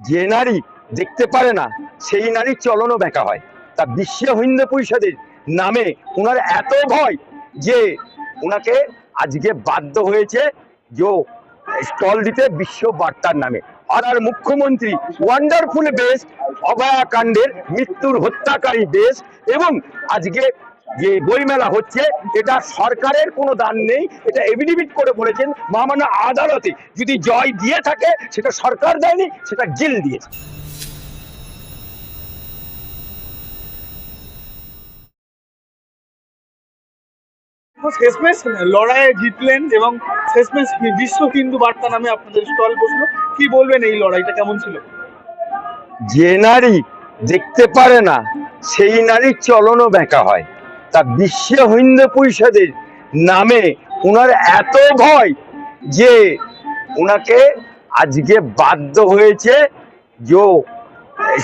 যে নারী দেখতে পারে না, সেই নারীর চলনও ব্যাকা হয়। তা বিশ্ব হিন্দু পরিষদের নামে ওনার এত ভয় যে ওনাকে আজকে বাধ্য হয়েছে যে স্টল দিতে বিশ্ব বার্তার নামে। আর আর মুখ্যমন্ত্রী ওয়ান্ডারফুল বেস্ট অভয়াকাণ্ডের মৃত্যুর হত্যাকারী দেশ এবং আজকে যে বইমেলা হচ্ছে এটা সরকারের কোনো দান নেই এটা এভিডিভিট করে বলেছেন মহামান্য আদালতে। যদি জয় দিয়ে থাকে সেটা সরকার দেয়নি সেটা গিল দিয়েছে। শেষমেশ লড়াইয়ে জিতলেন এবং শেষমেশ বিশ্ব হিন্দু বার্তা নামে আপনাদের স্টল বসল। কি বলবেন এই লড়াইটা কেমন ছিল? যে নারী দেখতে পারে না সেই নারীর চলনও ব্যাকা হয়। তা বিশ্ব হিন্দু পরিষদের নামে ওনার এত ভয় যে ওনাকে আজকে বাধ্য হয়েছে যে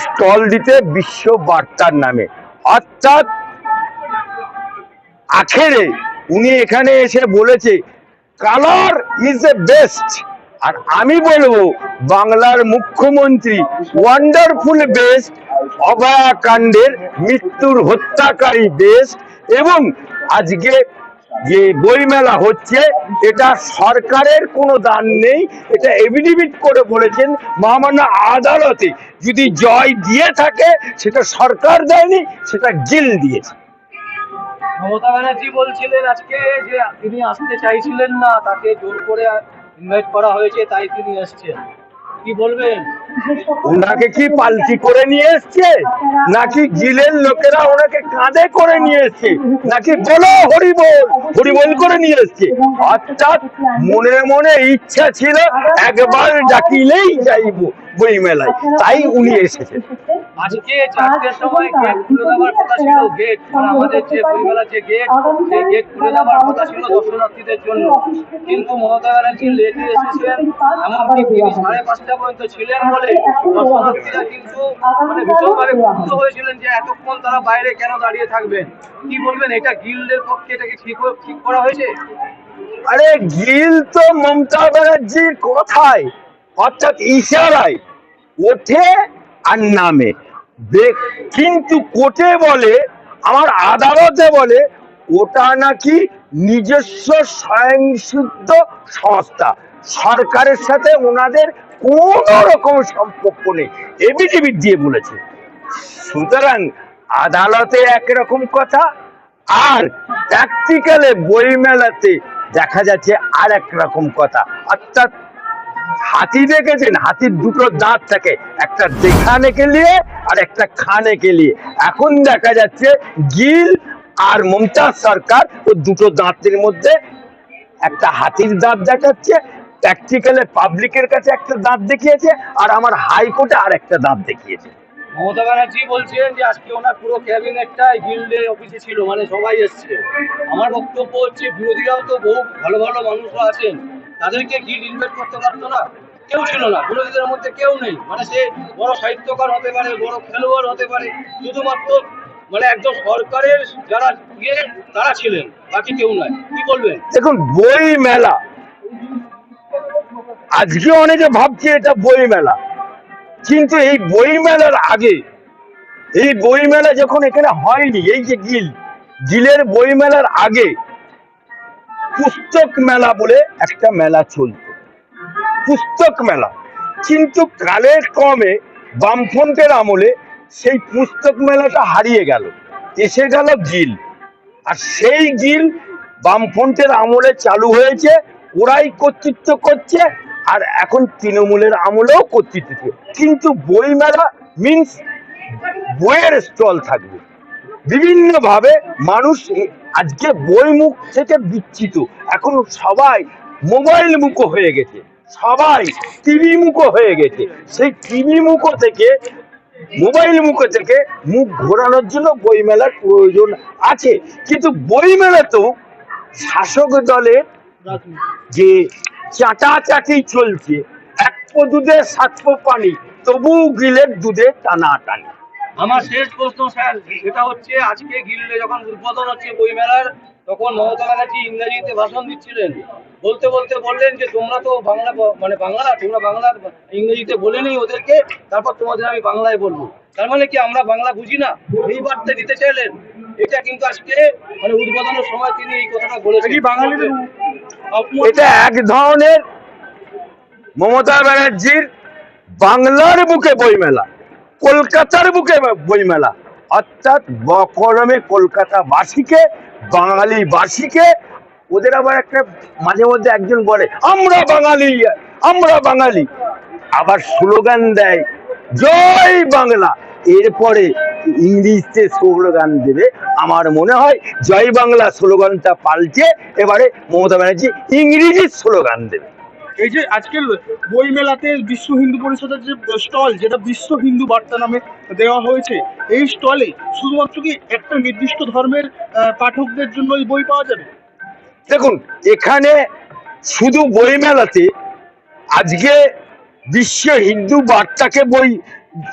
স্টল দিতে বিশ্ব বার্তার নামে। অর্থাৎ আখেরে উনি এখানে এসে বলেছে, কালার ইজ দ্য বেস্ট। আর আমি বলব, বাংলার মুখ্যমন্ত্রী ওয়ান্ডারফুল বেস্ট, অভয়াকাণ্ডের মৃত্যুর হত্যাকারী দেশ এবং আজকে যে বইমেলা হচ্ছে, এটা সরকারের কোনো দান নেই, এটা এভিডিভিট করে বলেছেন মহামান্য আদালতে। যদি জয় দিয়ে থাকে, সেটা সরকার দেয়নি, সেটা জেল দিয়েছে। মমতা ব্যানার্জি বলছিলেন আজকে যে তিনি আসতে চাইছিলেন না, তাকে জোর করে ইনভাইট করা হয়েছে, তাই তিনি এসছেন। কি বলবেন? ওনাকে কি পালকি করে নিয়ে এসছে? নাকি গিলের লোকেরা ওনাকে কাঁধে করে নিয়ে এসছে? নাকি বলো হরিবল? হরিবল করে নিয়ে এসছে? অর্থাৎ মনে মনে ইচ্ছা ছিল একবার ডাকিলেই যাইব বই মেলায় তাই উনি এসেছেন। আজকে চারটের সময় গেট খুলে দেওয়ার কথা ছিল গেট আমাদের যে বইমেলার যে গেট সেই গেট খুলে দেওয়ার কথা ছিল দর্শনার্থীদের জন্য। কিন্তু মমতা ব্যানার্জি লেটে এসেছেন এমনকি তিনি সাড়ে পাঁচটা পর্যন্ত ছিলেন বলে কিন্তু মানে আরে গিল তো মমতা ব্যানার্জির কথায় অর্থাৎ ইশারায়, ওঠে আর নামে। কিন্তু কোর্টে বলে, আমার আদালতে বলে, ওটা নাকি নিজস্ব স্বয়ংসিদ্ধ সংস্থা। সরকারের সাথে ওনাদের কোনো রকম সম্পর্ক নেই। এবিটিভিট দিয়ে বলেছে। সুতরাং আদালতে একরকম কথা, আর প্র্যাকটিক্যালে বই মেলাতে দেখা যাচ্ছে আর এক রকম কথা। অর্থাৎ হাতি দেখেছেন, হাতির দুটো দাঁত থাকে, একটা দেখানে কে লিয়ে আর একটা খানে কে লিয়ে এখন দেখা যাচ্ছে গিল আর মমতাজ সরকার ও দুটো দাঁতের মধ্যে একটা হাতির দাঁত দেখাচ্ছে প্র্যাকটিক্যালে পাবলিকের কাছে একটা দাঁত দেখিয়েছে আর আমার হাইকোর্টে আর একটা দাঁত দেখিয়েছে। মমতা ব্যানার্জি বলছিলেন যে আজকে ওনার পুরো ক্যাবিনেটটাই গিল্ডে অফিসে ছিল মানে সবাই এসছে। আমার বক্তব্য হচ্ছে বিরোধীরাও তো বহু ভালো ভালো মানুষরা আছেন তাদেরকে গিল্ড ইনভাইট করতে পারতো না? কেউ ছিল না বিরোধীদের মধ্যে কেউ নেই। মানে সে বড় সাহিত্যকার হতে পারে বড় খেলোয়াড় হতে পারে শুধুমাত্র মানে একদম সরকারের যারা ইয়ে তারা ছিলেন বাকি কেউ নাই। কি বলবেন? দেখুন বই মেলা আজকে অনেকে ভাবছে এটা বই মেলা কিন্তু এই বই মেলার আগে, এই বই মেলা যখন এখানে হয়নি, এই যে গিল, গিলের বই মেলার আগে পুস্তক মেলা বলে একটা মেলা চলত। পুস্তক মেলা। কিন্তু কালের ক্রমে বামফ্রন্টের আমলে সেই পুস্তক মেলাটা হারিয়ে গেল। এসে গেল গিল। আর সেই গিল বামফ্রন্টের আমলে চালু হয়েছে, ওরাই কর্তৃত্ব করছে আর এখন তৃণমূলের আমলেও কর্তৃত্ব। কিন্তু বইমেলা মিন্স বইয়ের স্টল থাকবে। বিভিন্ন ভাবে মানুষ আজকে বই মুখ থেকে বিচ্ছিত। এখন সবাই মোবাইল মুখো হয়ে গেছে। সবাই টিভি মুখো হয়ে গেছে। সেই টিভি মুখো থেকে মোবাইল মুখো থেকে মুখ ঘোরানোর জন্য বইমেলার প্রয়োজন আছে। কিন্তু বইমেলা তো শাসক দলের যে চাটাচাটি চলছে। এক দুধে, সাত পো পানি। তবু গিলের দুধে টানা টানি। আমার শেষ প্রশ্ন, স্যার, সেটা হচ্ছে আজকে গিল্ডে যখন উদ্বোধন হচ্ছে বইমেলার তখন মমতা ব্যানার্জি ইংরেজিতে ভাষণ দিচ্ছিলেন। বলতে বলতে বললেন যে তোমরা তো বাংলা মানে বাংলা তোমরা বাংলা ইংরেজিতে বলে নেই ওদেরকে তারপর তোমাদের আমি বাংলায় বলব। তার মানে কি আমরা বাংলা বুঝি না? এই বার্তা দিতে চাইলেন। এটা কিন্তু আজকে মানে উদ্বোধনের সময় তিনি এই কথাটা বলেছেন। কি বাঙালিদের এটা এক ধরনের মমতা ব্যানার্জির বাংলার বুকে বইমেলা কলকাতার বুকে বইমেলা। অর্থাৎ বকরমে কলকাতাবাসীকে, বাঙালিবাসীকে, ওদের আবার একটা মাঝে মধ্যে একজন বলে, আমরা বাঙালি আমরা বাঙালি। আবার স্লোগান দেয়, জয় বাংলা। এরপরে ইংলিশে স্লোগান দেবে, আমার মনে হয় জয় বাংলা স্লোগানটা পাল্টে এবারে মমতা ব্যানার্জি ইংরেজি স্লোগান দেবে। এই যে আজকের বই মেলাতে বিশ্ব হিন্দু পরিষদের যে স্টল, যেটা বিশ্ব হিন্দু বার্তা নামে দেওয়া হয়েছে, এই স্টলে শুধুমাত্র কি একটা নির্দিষ্ট ধর্মের পাঠকদের জন্য এই বই পাওয়া যাবে? দেখুন, এখানে শুধু বইমেলাতে আজকে বিশ্ব হিন্দু বার্তাকে বই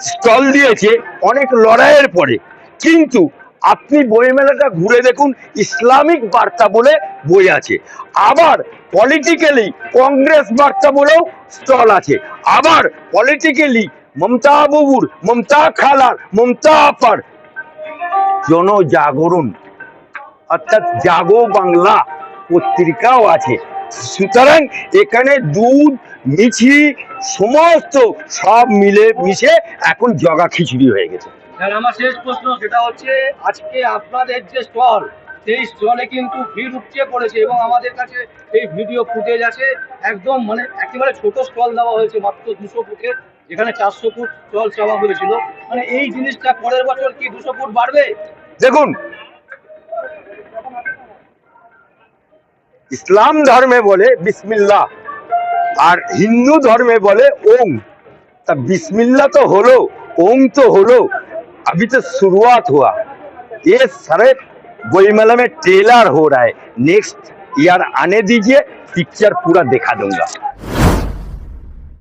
স্টল দিয়েছে অনেক লড়াইয়ের পরে। কিন্তু আপনি বইমেলাটা ঘুরে দেখুন, ইসলামিক বার্তা বলে বই আছে। আবার পলিটিক্যালি কংগ্রেস বার্তা বলেও স্টল আছে। আবার পলিটিক্যালি মমতা বাবুর, মমতা খালার, মমতা আপার জনজাগরণ, অর্থাৎ জাগো বাংলা পত্রিকাও আছে। সুতরাং এখানে দুধ মিছি সমস্ত সব মিলে মিশে এখন জগা খিচুড়ি হয়ে গেছে। আর আমার শেষ প্রশ্ন সেটা হচ্ছে, আজকে আপনাদের যে স্টল, সেই স্টলে কিন্তু ভিড় উঠিয়ে পড়েছে এবং আমাদের কাছে এই ভিডিও ফুটেজ আছে। একদম মানে একেবারে ছোট স্টল দেওয়া হয়েছে মাত্র দুশো ফুটের, যেখানে চারশো ফুট স্টল চাওয়া হয়েছিল। মানে এই জিনিসটা পরের বছর কি দুশো ফুট বাড়বে? দেখুন। ইসলাম ধর্মে বলে বিসমিল্লা আর হিন্দু ধর্মে বলে ওং। তা বিসমিল্লা তো হলো, ওং তো হলো। अभी तो शुरुआत हुआ। ये सारे बोईमला में ट्रेलर हो रहा है। नेक्स्ट ईयर आने दीजिए पिक्चर पूरा दिखा दूँगा।